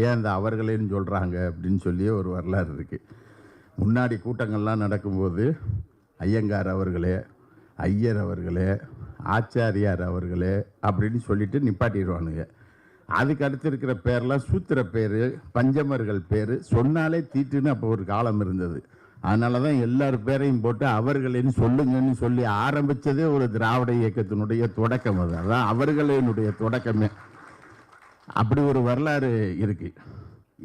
ஏன் இந்த அவர்களேன்னு சொல்கிறாங்க அப்படின்னு சொல்லி ஒரு வரலாறு இருக்குது முன்னாடி கூட்டங்கள்லாம் நடக்கும்போது ஐயங்கார் அவர்களே ஐயர் அவர்களே ஆச்சாரியார் அவர்களே அப்படின்னு சொல்லிட்டு நிப்பாட்டிடுவானுங்க. அதுக்கு அடுத்து இருக்கிற பேர்லாம் சூத்திர பேர் பஞ்சமர்கள் பேர் சொன்னாலே தீட்டுன்னு அப்போ ஒரு காலம் இருந்தது. அதனால தான் எல்லார் பேரையும் போட்டு அவர்களேன்னு சொல்லுங்கன்னு சொல்லி ஆரம்பித்ததே ஒரு திராவிட இயக்கத்தினுடைய தொடக்கம் அது. அதான் அவர்களினுடைய தொடக்கமே. அப்படி ஒரு வரலாறு இருக்கு.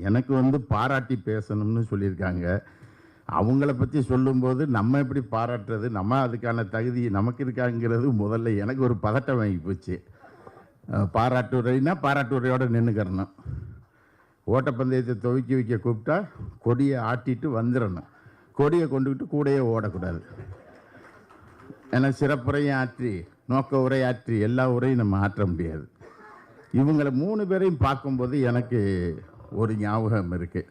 எனக்கு வந்து பாராட்டி பேசணும்னு சொல்லியிருக்காங்க. அவங்கள பற்றி சொல்லும்போது நம்ம எப்படி பாராட்டுறது நம்ம அதுக்கான தகுதி நமக்கு இருக்காங்கிறது முதல்ல எனக்கு ஒரு பதட்டம் வாங்கி போச்சு பாராட்டுரைனா பாராட்டுரையோடு நின்றுக்கிறணும் ஓட்டப்பந்தயத்தை துவக்கி வைக்க கூப்பிட்டா கொடியை ஆட்டிட்டு வந்துடணும். கொடியை கொண்டுக்கிட்டு கூடையே ஓடக்கூடாது. ஏன்னா சிறப்புரையும் ஆற்றி நோக்க உரையாற்றி எல்லா உரையும் நம்ம ஆற்ற முடியாது. இவங்களை மூணு பேரையும் பார்க்கும்போது எனக்கு ஒரு ஞாபகம் இருக்குது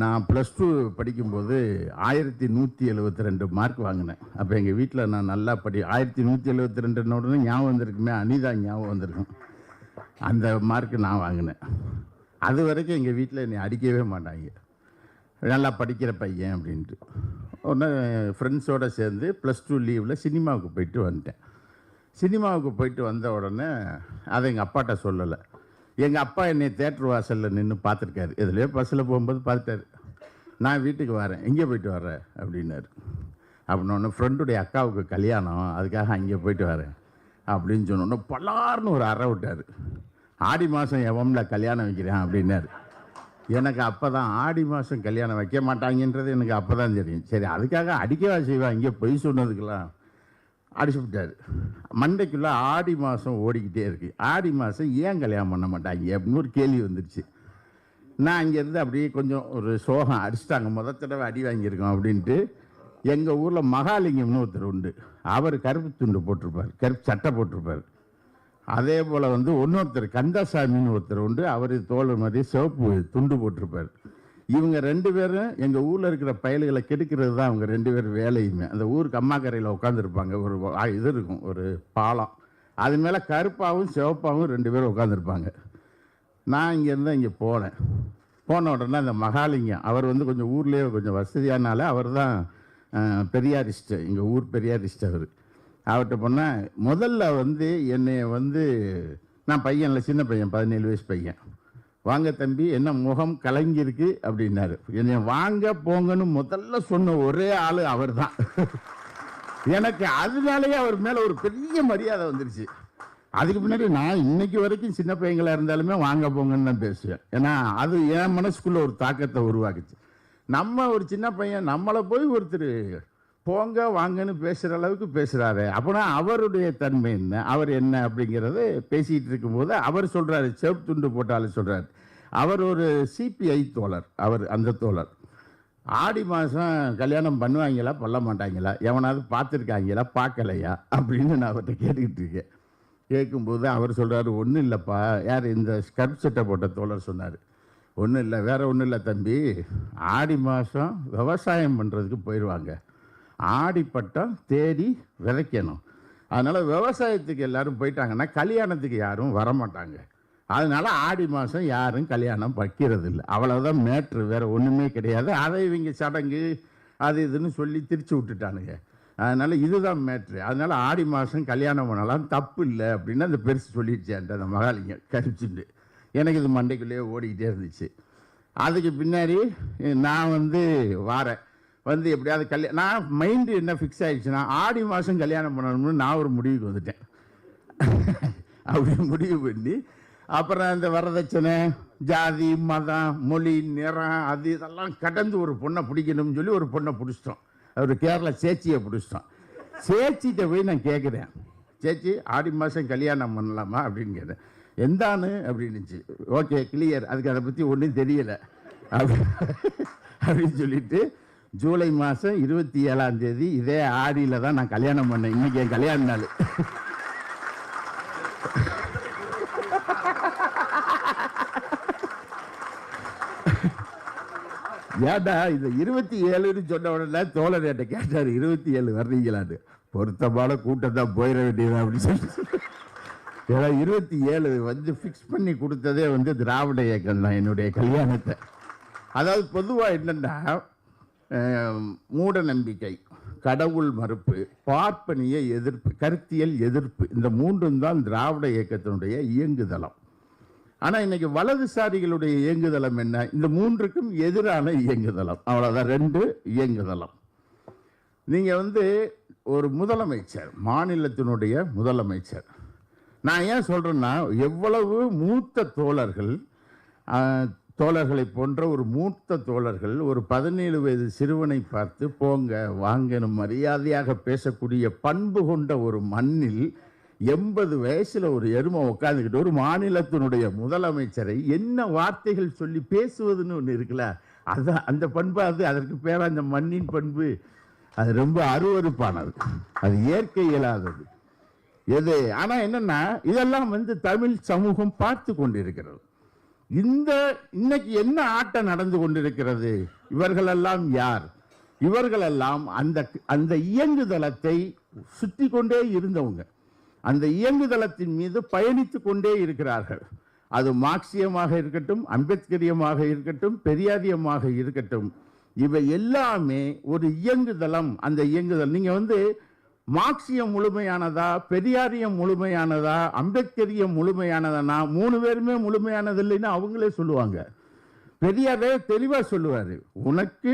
நான் ப்ளஸ் டூ படிக்கும்போது ஆயிரத்தி நூற்றி எழுபத்தி ரெண்டு மார்க் வாங்கினேன். அப்போ எங்கள் வீட்டில் நான் நல்லா படி ஆயிரத்தி நூற்றி எழுபத்தி ரெண்டுன்னு உடனே ஞாபகம் வந்திருக்குமே அனிதா ஞாபகம் வந்திருக்கும். அந்த மார்க் நான் வாங்கினேன். அது வரைக்கும் எங்கள் வீட்டில் என்னை அடிக்கவே மாட்டாங்க. நல்லா படிக்கிற பையன் அப்படின்ட்டு. உடனே ஃப்ரெண்ட்ஸோடு சேர்ந்து ப்ளஸ் டூ லீவில் சினிமாவுக்கு போயிட்டு வந்துட்டேன். சினிமாவுக்கு போயிட்டு வந்த உடனே அதை எங்கள் அப்பாட்ட சொல்லலை. எங்கள் அப்பா என்னை தேட்டர் வாசலில் நின்று பார்த்துருக்காரு. எதுலேயோ பஸ்ஸில் போகும்போது பார்த்துட்டாரு. நான் வீட்டுக்கு வரேன். எங்கே போயிட்டு வரேன் அப்படின்னாரு. அப்படின்னு ஃப்ரெண்டுடைய அக்காவுக்கு கல்யாணம். அதுக்காக அங்கே போயிட்டு வரேன். அப்படின்னு சொன்னோன்னே பலார்னு ஒரு அறை விட்டார். ஆடி மாதம் எவம்ல கல்யாணம் வைக்கிறேன் அப்படின்னாரு. எனக்கு அப்போ தான் ஆடி மாதம் கல்யாணம் வைக்க மாட்டாங்கன்றது எனக்கு அப்போ தான் தெரியும். சரி அதுக்காக அடிக்கவா செய்வா? இங்கே பொய் சொன்னதுக்கெல்லாம் அடிச்சு விட்டாரு மண்டைக்குள்ளே ஆடி மாதம் ஓடிக்கிட்டே இருக்கு. ஆடி மாதம் ஏன் கல்யாணம் பண்ண மாட்டாங்க அப்படின்னு ஒரு கேள்வி வந்துருச்சு. நான் இங்கேருந்து அப்படியே கொஞ்சம் ஒரு சோகம் அடிச்சிட்டாங்க. முத தடவை அடி வாங்கியிருக்கோம் அப்படின்ட்டு எங்கள் ஊரில் மகாலிங்கம்னு ஒருத்தர் உண்டு. அவர் கருப்பு துண்டு போட்டிருப்பார். கருப்பு சட்டை போட்டிருப்பார். அதே போல் வந்து இன்னொருத்தர் கந்தசாமின்னு ஒருத்தர் உண்டு. அவர் தோல் மாதிரி சிவப்பு துண்டு போட்டிருப்பார். இவங்க ரெண்டு பேரும் எங்கள் ஊரில் இருக்கிற பயல்களை கெடுக்கிறது தான் அவங்க ரெண்டு பேர் வேலையுமே. அந்த ஊருக்கு அம்மாக்கரையில் உட்காந்துருப்பாங்க ஒரு இது இருக்கும். ஒரு பாலம். அது மேலே கருப்பாகவும் சிவப்பாகவும் ரெண்டு பேரும் உட்காந்துருப்பாங்க நான் இங்கேருந்து இங்கே போனேன். போன உடனே அந்த மகாலிங்கம் அவர் வந்து கொஞ்சம் ஊர்லேயே கொஞ்சம் வசதியானால அவர் தான் பெரியாரிஸ்ட். எங்கள் ஊர் பெரியாரிஸ்ட் அவர். அவர்கிட்ட போனால் முதல்ல வந்து என்னை வந்து நான் பையனில் சின்ன பையன் பதினேழு வயசு பையன். வாங்க தம்பி என்ன முகம் கலங்கியிருக்கு அப்படின்னாரு. என்னை வாங்க போங்கன்னு முதல்ல சொன்ன ஒரே ஆள் அவர் தான் எனக்கு அதனாலேயே அவர் மேலே ஒரு பெரிய மரியாதை வந்துருச்சு. அதுக்கு பின்னாடி நான் இன்னைக்கு வரைக்கும் சின்ன பையங்களாக இருந்தாலுமே வாங்க போங்கன்னு தான் பேசுவேன். ஏன்னா அது என் மனசுக்குள்ள ஒரு தாக்கத்தை உருவாக்குச்சு. நம்ம ஒரு சின்ன பையன் நம்மளை போய் ஒருத்தர் போங்க வாங்கன்னு பேசுகிற அளவுக்கு பேசுகிறாரு அப்போனா அவருடைய தன்மை என்ன? அவர் என்ன அப்படிங்கிறது பேசிகிட்டு இருக்கும்போது அவர் சொல்கிறாரு செவ் துண்டு போட்டாலும் சொல்கிறார் அவர் ஒரு சிபிஐ தோழர் அவர் அந்த தோழர். ஆடி மாதம் கல்யாணம் பண்ணுவாங்களா பண்ண மாட்டாங்களா? எவனாவது பார்த்துருக்காங்களா பார்க்கலையா? அப்படின்னு நான் அவர்கிட்ட கேட்டுக்கிட்டு இருக்கேன். கேட்கும்போது அவர் சொல்கிறாரு ஒன்றும் இல்லைப்பா யார் இந்த ஸ்கர்ப் சட்டை போட்ட தோழர் சொன்னார். ஒன்றும் இல்லை வேறு ஒன்றும் இல்லை தம்பி. ஆடி மாதம் விவசாயம் பண்ணுறதுக்கு போயிடுவாங்க ஆடி பட்டம் தேடி விதைக்கணும். அதனால் விவசாயத்துக்கு எல்லாரும் போயிட்டாங்கன்னா கல்யாணத்துக்கு யாரும் வரமாட்டாங்க. அதனால் ஆடி மாதம் யாரும் கல்யாணம் வைக்கிறது இல்லை அவ்வளோதான் மேட்ரு வேறு ஒன்றுமே கிடையாது. அதை இவங்க சடங்கு அது இதுன்னு சொல்லி திரிச்சு விட்டுட்டானுங்க. அதனால் இதுதான் மேட்ரு. அதனால் ஆடி மாதம் கல்யாணம் பண்ணலாம். தப்பு இல்லை அப்படின்னு அந்த பெருசு சொல்லிடுச்சு அந்த மகாலிங்க கரிச்சுட்டு எனக்கு இது மண்டைக்குள்ளேயே ஓடிக்கிட்டே இருந்துச்சு. அதுக்கு பின்னாடி நான் வந்து வாரேன். வந்து எப்படியாவது கல்யாணம் நான் மைண்டு என்ன ஃபிக்ஸ் ஆகிடுச்சுன்னா ஆடி மாதம் கல்யாணம் பண்ணணும்னு நான் ஒரு முடிவுக்கு வந்துட்டேன். அப்படி முடிவு பண்ணி அப்புறம் இந்த வரதட்சணை ஜாதி மதம் மொழி நிறம் அது இதெல்லாம் கடந்து ஒரு பொண்ணை பிடிக்கணும்னு சொல்லி ஒரு பொண்ணை பிடிச்சிட்டோம். அவர் கேரளா சேச்சியை பிடிச்சிட்டோம். சேச்சிகிட்ட போய் நான் கேட்குறேன் சேச்சி ஆடி மாதம் கல்யாணம் பண்ணலாமா அப்படின்னு கேட்டேன். எந்தானு அப்படின்னுச்சு. ஓகே கிளியர் அதுக்கு அதை பற்றி ஒன்றும் தெரியலை. அப்படி அப்படின்னு சொல்லிட்டு ஜூலை மாதம் இருபத்தி ஏழாம் தேதி இதே ஆடியில் தான் நான் கல்யாணம் பண்ணேன். இன்றைக்கி என் கல்யாண நாள். ஏடா இது இருபத்தி ஏழுன்னு சொன்ன உடனே தோழர் என்கிட்ட கேட்டார் இருபத்தி ஏழு வர்றீங்களான்னு. பொருத்தமான கூட்டம் தான் போயிட வேண்டியது அப்படின்னு சொல்லி ஏன்னா இருபத்தி ஏழு வந்து ஃபிக்ஸ் பண்ணி கொடுத்ததே வந்து திராவிட இயக்கம் தான் என்னுடைய கல்யாணத்தை. அதாவது பொதுவாக என்னென்னா மூட நம்பிக்கை கடவுள் மறுப்பு பார்ப்பனிய எதிர்ப்பு கருத்தியல் எதிர்ப்பு இந்த மூன்றும் தான் திராவிட இயக்கத்தினுடைய இயங்குதளம். ஆனால் இன்னைக்கு வலதுசாரிகளுடைய இயங்குதளம் என்ன? இந்த மூன்றுக்கும் எதிரான இயங்குதளம். அவ்வளோதான் ரெண்டு இயங்குதளம். நீங்கள் வந்து ஒரு முதலமைச்சர் மாநிலத்தினுடைய முதலமைச்சர். நான் ஏன் சொல்கிறேன்னா எவ்வளவு மூத்த தோழர்கள் தோழர்களை போன்ற ஒரு மூத்த தோழர்கள் ஒரு பதினேழு வயது சிறுவனை பார்த்து போங்க வாங்கன்னு மரியாதையாக பேசக்கூடிய பண்பு கொண்ட ஒரு மண்ணில் எண்பது வயசில் ஒரு எருமை உட்காந்துக்கிட்டு ஒரு மாநிலத்தினுடைய முதலமைச்சரை என்ன வார்த்தைகள் சொல்லி பேசுவதுன்னு ஒன்று இருக்குல்ல? அதான் அந்த பண்பு அது அதற்கு பேர் அந்த மண்ணின் பண்பு. அது ரொம்ப அருவறுப்பானது அது இயற்கை இயலாதது. எது? ஆனால் என்னென்னா இதெல்லாம் வந்து தமிழ் சமூகம் பார்த்து கொண்டிருக்கிறது. இந்த இன்னைக்கு என்ன ஆட்டம் நடந்து கொண்டிருக்கிறது? இவர்களெல்லாம் யார்? இவர்களெல்லாம் அந்த அந்த இயங்குதளத்தை சுற்றி கொண்டே இருந்தவங்க. அந்த இயங்குதளத்தின் மீது பயணித்து கொண்டே இருக்கிறார்கள். அது மார்க்சியமாக இருக்கட்டும் அம்பேத்கரியமாக இருக்கட்டும் பெரியாரியமாக இருக்கட்டும் இவை எல்லாமே ஒரு இயங்குதளம். அந்த இயங்குதளம் நீங்கள் வந்து மார்க்சியம் முழுமையானதா பெரியாரியம் முழுமையானதா அம்பேத்கரியம் முழுமையானதானா மூணு பேருமே முழுமையானது இல்லைன்னு அவங்களே சொல்லுவாங்க. பெரியாரே தெளிவாக சொல்லுவார். உனக்கு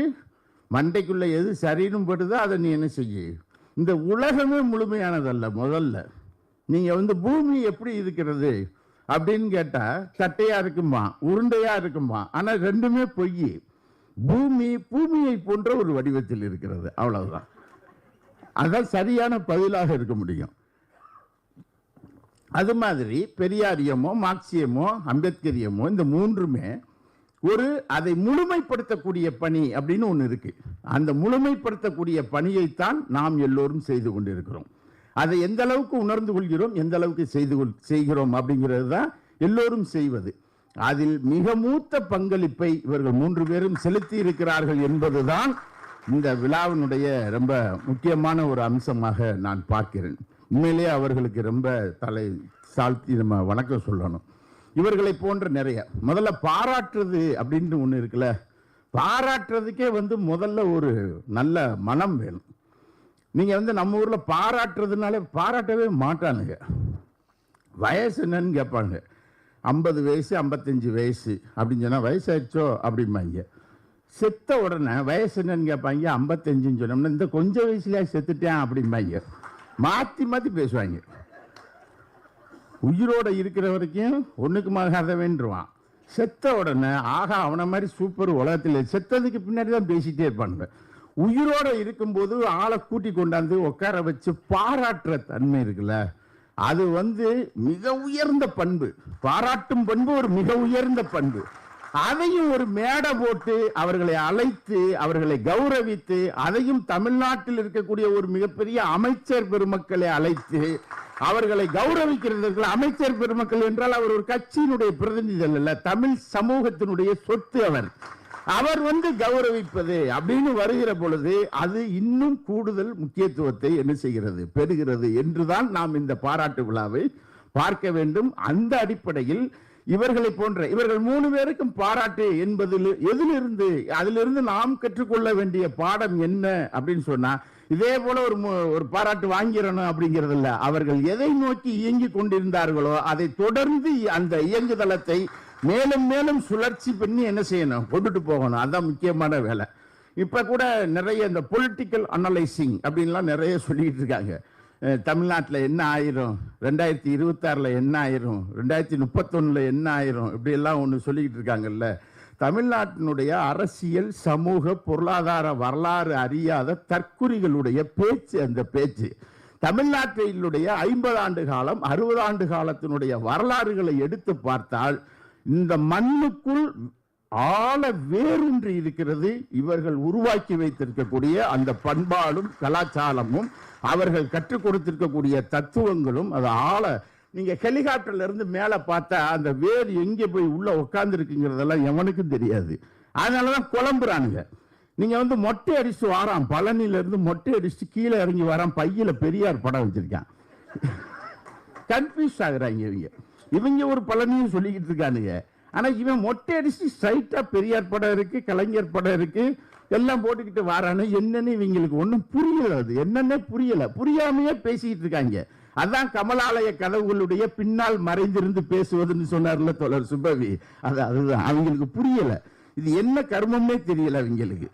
மண்டைக்குள்ள எது சரின்னு படுதோ அதை நீ என்ன செய்ய? இந்த உலகமே முழுமையானதல்ல முதல்ல. நீங்கள் வந்து பூமி எப்படி இருக்கிறது அப்படின்னு கேட்டால் தட்டையாக இருக்குமா உருண்டையாக இருக்குமா? ஆனால் ரெண்டுமே பொய். பூமி பூமியை போன்ற ஒரு வடிவத்தில் இருக்கிறது. அவ்வளவுதான். அதான் சரியான பதிலாக இருக்க முடியும். அது மாதிரி பெரியாரியமோ மார்க்சியமோ அம்பேத்கரியமோ இந்த மூன்றுமே ஒரு அதை முழுமைப்படுத்தக்கூடிய பணி அப்படின்னு ஒன்று இருக்கு. அந்த முழுமைப்படுத்தக்கூடிய பணியைத்தான் நாம் எல்லோரும் செய்து கொண்டிருக்கிறோம். அதை எந்த அளவுக்கு உணர்ந்து கொள்கிறோம் எந்த அளவுக்கு செய்து கொள் செய்கிறோம் அப்படிங்கிறது தான் எல்லோரும் செய்வது. அதில் மிக மூத்த பங்களிப்பை இவர்கள் மூன்று பேரும் செலுத்தி இருக்கிறார்கள் என்பதுதான் இந்த விழாவினுடைய ரொம்ப முக்கியமான ஒரு அம்சமாக நான் பார்க்கிறேன். உண்மையிலேயே அவர்களுக்கு ரொம்ப தலை சாழ்த்தி நம்ம வணக்கம் சொல்லணும். இவர்களை போன்ற நிறைய. முதல்ல பாராட்டுறது அப்படின்னு ஒன்று இருக்குல்ல. பாராட்டுறதுக்கே வந்து முதல்ல ஒரு நல்ல மனம் வேணும். நீங்கள் வந்து நம்ம ஊரில் பாராட்டுறதுனாலே பாராட்டவே மாட்டானுங்க. வயசு என்னன்னு கேட்பாங்க. ஐம்பது வயசு ஐம்பத்தஞ்சு வயசு அப்படின்னு சொன்னால் வயசாயிடுச்சோ அப்படிம்பாங்க. செத்த உடனே வயசு என்னன்னு கேட்பாங்க ஐம்பத்தஞ்சுன்னு சொன்னோம்னா இந்த கொஞ்சம் வயசுல செத்துட்டேன் அப்படிம்பாங்க மாத்தி மாத்தி பேசுவாங்க உயிரோட இருக்கிற வரைக்கும் ஒண்ணுக்கு மகாத வேண்டுருவான் செத்த உடனே ஆகா அவனை மாதிரி சூப்பர் உலகத்தில் செத்ததுக்கு பின்னாடி தான் பேசிட்டே இருப்பானுங்க. உயிரோட இருக்கும்போது ஆளை கூட்டி கொண்டாந்து உட்கார வச்சு பாராட்டுற தன்மை இருக்குல்ல அது வந்து மிக உயர்ந்த பண்பு. பாராட்டும் பண்பு ஒரு மிக உயர்ந்த பண்பு. அதையும் ஒரு மேடை போட்டு அவர்களை அழைத்து அவர்களை கௌரவித்து அதையும் தமிழ்நாட்டில் இருக்கக்கூடிய ஒரு மிகப்பெரிய அமைச்சர் பெருமக்களை அழைத்து அவர்களை கௌரவிக்கிறது அமைச்சர் பெருமக்கள் என்றால் அவர் ஒரு கட்சியினுடைய பிரதிநிதிகள் அல்ல தமிழ் சமூகத்தினுடைய சொத்து அவர். அவர் வந்து கௌரவிப்பது அப்படின்னு வருகிற பொழுது அது இன்னும் கூடுதல் முக்கியத்துவத்தை என்ன செய்கிறது பெறுகிறது என்றுதான் நாம் இந்த பாராட்டு விழாவை பார்க்க வேண்டும். அந்த அடிப்படையில் இவர்களை போன்ற இவர்கள் மூணு பேருக்கும் பாராட்டு என்பதில் எதிலிருந்து அதிலிருந்து நாம் கற்றுக்கொள்ள வேண்டிய பாடம் என்ன அப்படின்னு சொன்னா இதே போல ஒரு ஒரு பாராட்டு வாங்கிடணும் அப்படிங்கிறது இல்ல அவர்கள் எதை நோக்கி இயங்கிக் கொண்டிருந்தார்களோ அதை தொடர்ந்து அந்த இயங்குதளத்தை மேலும் மேலும் சுழற்சி பண்ணி என்ன செய்யணும்? கொண்டுட்டு போகணும். அதுதான் முக்கியமான வேலை. இப்ப கூட நிறைய இந்த பொலிட்டிக்கல் அனலைசிங் அப்படின்லாம் நிறைய சொல்லிட்டு இருக்காங்க. தமிழ்நாட்டில் என்ன ஆயிரும்? ரெண்டாயிரத்தி இருபத்தாறில் என்ன ஆயிரும்? ரெண்டாயிரத்தி முப்பத்தொன்னுல என்ன ஆயிரும்? இப்படியெல்லாம் ஒன்று சொல்லிக்கிட்டு இருக்காங்கல்ல. தமிழ்நாட்டினுடைய அரசியல் சமூக பொருளாதார வரலாறு அறியாத தற்குறிகளுடைய பேச்சு அந்த பேச்சு. தமிழ்நாட்டினுடைய ஐம்பது ஆண்டு காலம் அறுபது ஆண்டு காலத்தினுடைய வரலாறுகளை எடுத்து பார்த்தால் இந்த மண்ணுக்குள் ஆழ வேரூன்றி இருக்கிறது இவர்கள் உருவாக்கி வைத்திருக்கக்கூடிய அந்த பண்பாடும் கலாச்சாரமும் அவர்கள் கற்றுக் கொடுத்திருக்கக்கூடிய தத்துவங்களும் அது ஆழ நீங்க ஹெலிகாப்டர்ல இருந்து மேலே பார்த்தா அந்த வேர் எங்க போய் உள்ள உட்கார்ந்து இருக்குங்கிறதெல்லாம் எவனுக்கும் தெரியாது. அதனாலதான் குழம்புறானுங்க. நீங்க வந்து மொட்டை அடிச்சு வாரான் பழனில இருந்து மொட்டை அடிச்சு கீழே இறங்கி வரான் பையில பெரியார் படம் வச்சிருக்கான். கன்ஃபியூஸ் ஆகுறாங்க இவங்க. இவங்க ஒரு பழனியும் சொல்லிக்கிட்டு இருக்கானுங்க. ஆனா இவன் மொட்டை அடிச்சு ஸ்ட்ரைட்டா பெரியார் படம் இருக்கு கலைஞர் படம் இருக்கு எல்லாம் போட்டுக்கிட்டு வாரானு என்னன்னு இவங்களுக்கு ஒன்றும் புரியல அது. என்னன்னே புரியல. புரியாமையே பேசிக்கிட்டு இருக்காங்க. அதான் கமலாலய கதவுகளுடைய பின்னால் மறைந்திருந்து பேசுவதுன்னு சொன்னார்ல தொடர் சுபவி அது அதுதான். அவங்களுக்கு புரியல. இது என்ன கர்மம்னே தெரியல அவங்களுக்கு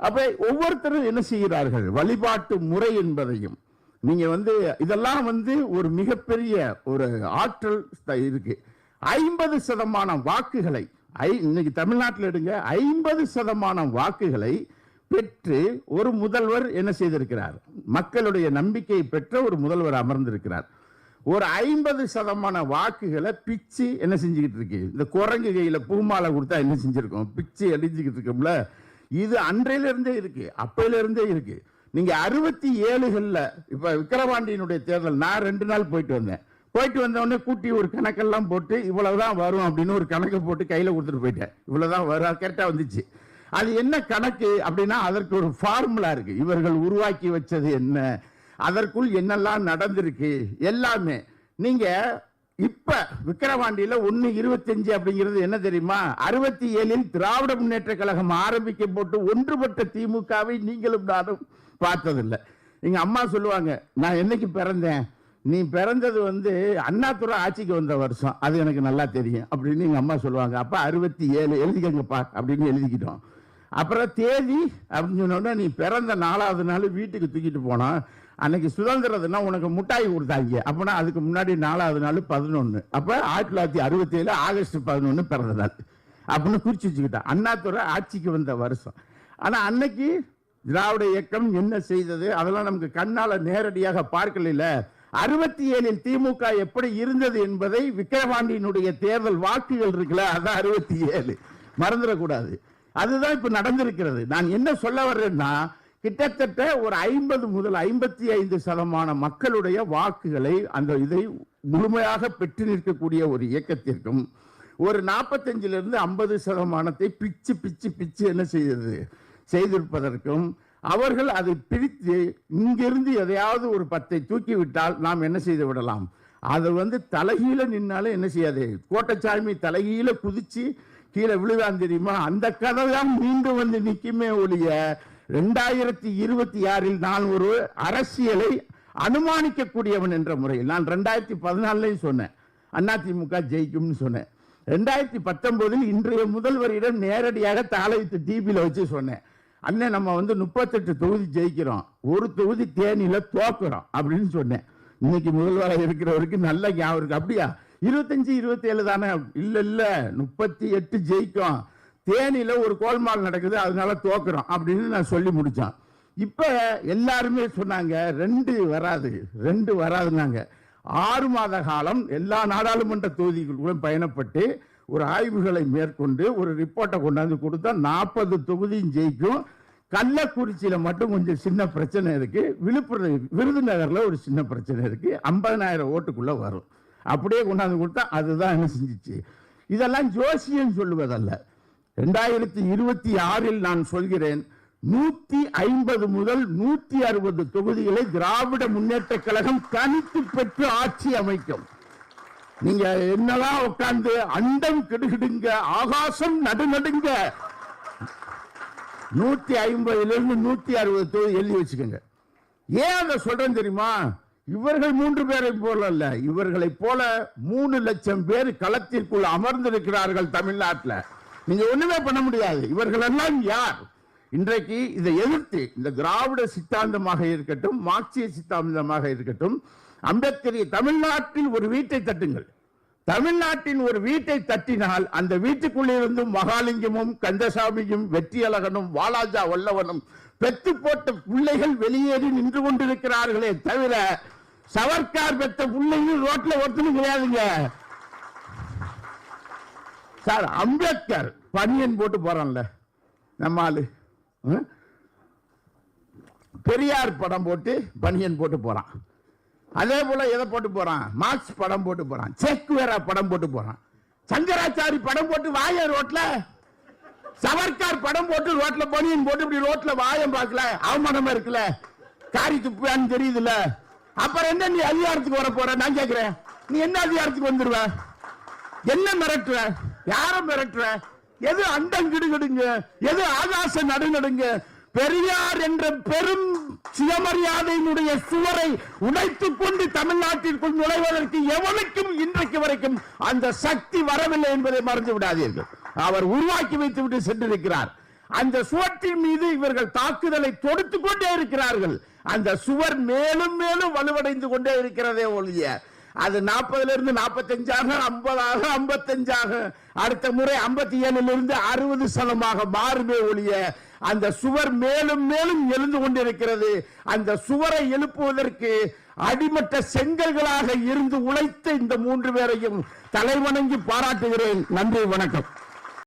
அப்ப ஒவ்வொருத்தரும் என்ன செய்கிறார்கள்? வழிபாட்டு முறை என்பதையும். நீங்க வந்து இதெல்லாம் வந்து ஒரு மிகப்பெரிய ஒரு ஆற்றல் இருக்கு. ஐம்பது சதமானம் வாக்குகளை ஐ- இன்னைக்கு தமிழ்நாட்டில் எடுங்க ஐம்பது சதமானம் வாக்குகளை பெற்று ஒரு முதல்வர் என்ன செய்திருக்கிறார்? மக்களுடைய நம்பிக்கையை பெற்ற ஒரு முதல்வர் அமர்ந்திருக்கிறார். ஒரு ஐம்பது சதமான வாக்குகளை பிச்சு என்ன செஞ்சுக்கிட்டு இருக்கு? இந்த குரங்கு கையில் பூமாலை கொடுத்தா என்ன செஞ்சுருக்கோம்? பிச்சு அடிச்சுக்கிட்டு இருக்கோம்ல. இது அன்றையிலிருந்தே இருக்குது இருக்கு இருக்குது நீங்கள் இருக்கு. நீங்க அறுபத்தி ஏழுகளில் இப்போ விக்கிரவாண்டியினுடைய தேர்தல் நான் ரெண்டு நாள் போயிட்டு வந்தேன். போயிட்டு வந்த உடனே கூட்டி ஒரு கணக்கெல்லாம் போட்டு இவ்வளவுதான் வரும் அப்படின்னு ஒரு கணக்கை போட்டு கையில கொடுத்துட்டு போயிட்டேன். இவ்வளவுதான் வரும் கரெக்டா வந்துச்சு. அது என்ன கணக்கு அப்படின்னா அதற்கு ஒரு ஃபார்முலா இருக்கு. இவர்கள் உருவாக்கி வச்சது என்ன? அதற்குள் என்னெல்லாம் நடந்திருக்கு? எல்லாமே. நீங்க இப்ப விக்கிரவாண்டியில ஒன்னு இருபத்தஞ்சு அப்படிங்கிறது என்ன தெரியுமா? அறுபத்தி ஏழில் திராவிட முன்னேற்ற கழகம் ஆரம்பிக்கப்பட்டு ஒன்றுபட்ட திமுகவை நீங்களும் நானும் பார்த்ததில்லை. எங்க அம்மா சொல்லுவாங்க நான் என்னைக்கு பிறந்தேன்? நீ பிறந்தது வந்து அண்ணாத்துறை ஆட்சிக்கு வந்த வருஷம். அது எனக்கு நல்லா தெரியும். அப்படின்னு எங்கள் அம்மா சொல்லுவாங்க. அப்போ அறுபத்தி ஏழு எழுதிக்கங்கப்பா அப்படின்னு எழுதிக்கிட்டோம். அப்புறம் தேதி அப்படின்னு சொன்னோடனே நீ பிறந்த நாலாவது நாள் வீட்டுக்கு தூக்கிட்டு போனோம் அன்னைக்கு சுதந்திர தினம் உனக்கு முட்டாய் கொடுத்தாங்க. அப்போனா அதுக்கு முன்னாடி நாலாவது நாள் பதினொன்று அப்போ ஆயிரத்தி தொள்ளாயிரத்தி அறுபத்தி ஏழு ஆகஸ்ட் பதினொன்று பிறந்த நாள். அப்படின்னு குறிச்சு வச்சுக்கிட்டான் அண்ணாத்துறை ஆட்சிக்கு வந்த வருஷம். ஆனால் அன்னைக்கு திராவிட இயக்கம் என்ன செய்தது? அதெல்லாம் நமக்கு கண்ணால் நேரடியாக பார்க்கல அறுபத்தி ஏழில் திமுக எப்படி இருந்தது என்பதை விக்கிரவாண்டியினுடைய தேர்தல் வாக்குகள் இருக்குல்ல அதான் அறுபத்தி ஏழு மறந்துடக்கூடாது. அதுதான் இப்ப நடந்திருக்கிறது. நான் என்ன சொல்ல வர்றேன்னா கிட்டத்தட்ட ஒரு ஐம்பது முதல் ஐம்பத்தி ஐந்து சதமான மக்களுடைய வாக்குகளை அந்த இதை முழுமையாக பெற்று நிற்கக்கூடிய ஒரு இயக்கத்திற்கும் ஒரு நாற்பத்தஞ்சிலிருந்து ஐம்பது சதமானத்தை பிச்சு பிச்சு பிச்சு என்ன செய்தது? செய்திருப்பதற்கும் அவர்கள் அதை பிரித்து இங்கிருந்து எதையாவது ஒரு பத்தை தூக்கி விட்டால் நாம் என்ன செய்து விடலாம்? அது வந்து தலைகீழ நின்னாலும் என்ன செய்யாது? கோட்டச்சாமி தலைகீழ குதிச்சு கீழே விழுதான் தெரியுமா? அந்த கதை தான் மீண்டும் வந்து நிற்குமே ஒழிய ரெண்டாயிரத்தி இருபத்தி ஆறில் நான் ஒரு அரசியலை அனுமானிக்கக்கூடியவன் என்ற முறையில் நான் ரெண்டாயிரத்தி பதினாலையும் சொன்னேன் அதிமுக ஜெயிக்கும்னு சொன்னேன். ரெண்டாயிரத்தி பத்தொன்பதில் இன்றைய முதல்வரிடம் நேரடியாக தாளை டிபியில் வச்சு சொன்னேன். அண்ணன் நம்ம வந்து முப்பத்தெட்டு தொகுதி ஜெயிக்கிறோம். ஒரு தொகுதி தேனியில தோக்குறோம் அப்படின்னு சொன்னேன். இன்னைக்கு முதல்வராக இருக்கிறவருக்கு நல்ல ஞாபகம் இருக்கு. அப்படியா? இருபத்தஞ்சு இருபத்தி ஏழு தானே? இல்ல இல்ல. முப்பத்தி எட்டு ஜெயிக்கும். தேனியில ஒரு கோல்மால் நடக்குது அதனால தோக்குறோம் அப்படின்னு நான் சொல்லி முடித்தோம் இப்ப எல்லாருமே சொன்னாங்க ரெண்டு வராது ரெண்டு வராதுனாங்க ஆறு மாத காலம் எல்லா நாடாளுமன்ற தொகுதிகளுக்கும் பயணப்பட்டு ஒரு ஆய்வுகளை மேற்கொண்டு ஒரு ரிப்போர்ட்டை கொண்டாந்து கொடுத்தா நாற்பது தொகுதியும் ஜெயிக்கும். கள்ளக்குறிச்சியில் மட்டும் கொஞ்சம் சின்ன பிரச்சனை இருக்குது விழுப்புரம் விருதுநகரில் ஒரு சின்ன பிரச்சனை இருக்குது ஐம்பதனாயிரம் ஓட்டுக்குள்ளே வரும். அப்படியே கொண்டாந்து கொடுத்தா அதுதான் என்ன செஞ்சிச்சு? இதெல்லாம் ஜோசியம் சொல்லுவதல்ல. ரெண்டாயிரத்தி இருபத்தி ஆறில் நான் சொல்கிறேன் நூத்தி ஐம்பது முதல் நூத்தி அறுபது தொகுதிகளை திராவிட முன்னேற்ற கழகம் தனித்து பெற்று ஆட்சி அமைக்கும். நீங்க என்னதான் உட்கார்ந்து அண்டம் கெடுகிடுங்க ஆகாசம் நடுநடுங்க. நூத்தி ஐம்பதுல இருந்து நூத்தி அறுபது தொகுதி எழுதி வச்சுக்கோங்க. ஏன் அதை சொல்றேன் தெரியுமா? இவர்கள் மூன்று பேரை போல அல்ல. இவர்களை போல மூணு லட்சம் பேர் களத்திற்குள் அமர்ந்திருக்கிறார்கள் தமிழ்நாட்டில். நீங்க ஒண்ணுமே பண்ண முடியாது. இவர்கள் எல்லாம் யார்? இன்றைக்கு இதை எதிர்த்து இந்த திராவிட சித்தாந்தமாக இருக்கட்டும் மார்க்சிய சித்தாந்தமாக இருக்கட்டும் அம்பேத்கரிய தமிழ்நாட்டில் ஒரு வீட்டை தட்டுங்கள். தமிழ்நாட்டின் ஒரு வீட்டை தட்டினால் அந்த வீட்டுக்குள்ளிருந்தும் மகாலிங்கமும் கந்தசாமியும் வெற்றியழகனும் வாலாஜா வல்லவனும் பெத்து போட்ட பிள்ளைகள் வெளியேறி நின்று கொண்டிருக்கிறார்களே தவிர சவர்க்கார் பெத்த பிள்ளைகள் ரோட்ல ஒருத்தனும் கிடையாதுங்க. சார் அம்பேத்கர் பனியன் போட்டு போறான்ல நம்ம ஆளு. பெரியார் படம் போட்டு பனியன் போட்டு போறான். அதே போல எதை போட்டு போறான்? மார்க்ஸ் படம் போட்டு போறான். செக்வேரா படம் போட்டு போறான். சங்கராச்சாரி படம் போட்டு வாய ரோட்ல. சவர்கார் படம் போட்டு ரோட்ல பனியன் போட்டு இப்படி ரோட்ல வாயம் பார்க்கல. அவமானமா இருக்குல்ல. காரி துப்புவான்னு தெரியுதுல்ல. அப்புறம் என்ன நீ அதிகாரத்துக்கு வர போற? நான் கேக்குறேன். நீ என்ன அதிகாரத்துக்கு வந்துருவ? என்ன மிரட்டுற? யார மிரட்டுற? எது அண்டம் கிடுகிடுங்க? எது ஆகாச நடுநடுங்க? பெரியார் என்ற பெரும் சுயமரியாதையினுடைய சுவரை உடைத்துக் கொண்டு தமிழ்நாட்டிற்குள் நுழைவதற்கு எவனுக்கும் இன்றைக்கு வரைக்கும் அந்த சக்தி வரவில்லை என்பதை மறந்து விடாதீர்கள். அவர் உருவாக்கி வைத்து விட்டு சென்றிருக்கிறார். அந்த சுவற்றின் மீது இவர்கள் தாக்குதலை தொடுத்துக் கொண்டே இருக்கிறார்கள். அந்த சுவர் மேலும் மேலும் வலுவடைந்து கொண்டே இருக்கிறதே ஒழிய அது நாற்பதுல இருந்து நாற்பத்தஞ்சாக ஐம்பதாக ஐம்பத்தஞ்சாக அடுத்த முறை ஐம்பத்தி ஏழுல இருந்து அறுபது சதமாக மாறுமே ஒழிய அந்த சுவர் மேலும் மேலும் எழுந்து கொண்டிருக்கிறது. அந்த சுவரை எழுப்புவதற்கு அடிமட்ட செங்கல்களாக இருந்து உழைத்த இந்த மூன்று பேரையும் தலைவணங்கி பாராட்டுகிறேன். நன்றி வணக்கம்.